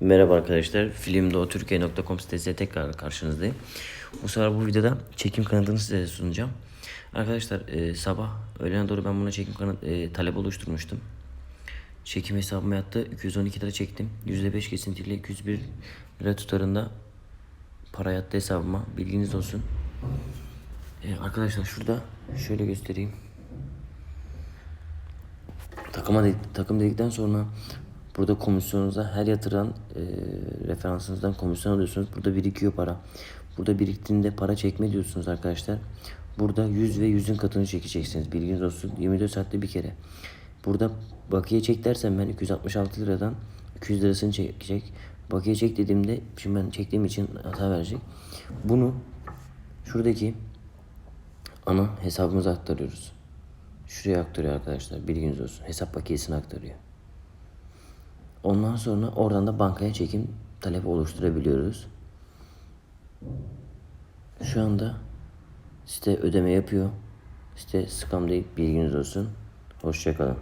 Merhaba arkadaşlar. Filmdoğutürkiye.com sitesiyle tekrar karşınızdayım. Bu sefer bu videoda çekim kanıtını size sunacağım. Arkadaşlar e, sabah öğlene doğru ben buna çekim kanıt e, talep oluşturmuştum. Çekim hesabıma yattı. 212 lira çektim. %5 kesintiyle 201 lira tutarında para yattı hesabıma. Bilginiz olsun. E, arkadaşlar şurada şöyle göstereyim. Takıma de- takım dedikten sonra burada komisyonunuza her yatıran e, referansınızdan komisyon alıyorsunuz. Burada birikiyor para. Burada biriktiğinde para çekme diyorsunuz arkadaşlar. Burada 100 ve 100'ün katını çekeceksiniz. Bilginiz olsun. 24 saatte bir kere. Burada bakiye çek dersem ben 266 liradan 200 lirasını çekecek. Bakiye çek dediğimde şimdi ben çektiğim için hata verecek. Bunu şuradaki ana hesabımıza aktarıyoruz. Şuraya aktarıyor arkadaşlar. Bilginiz olsun. Hesap bakiyesini aktarıyor. Ondan sonra oradan da bankaya çekim talebi oluşturabiliyoruz. Şu anda site ödeme yapıyor. Site scam değil. Bilginiz olsun. Hoşçakalın.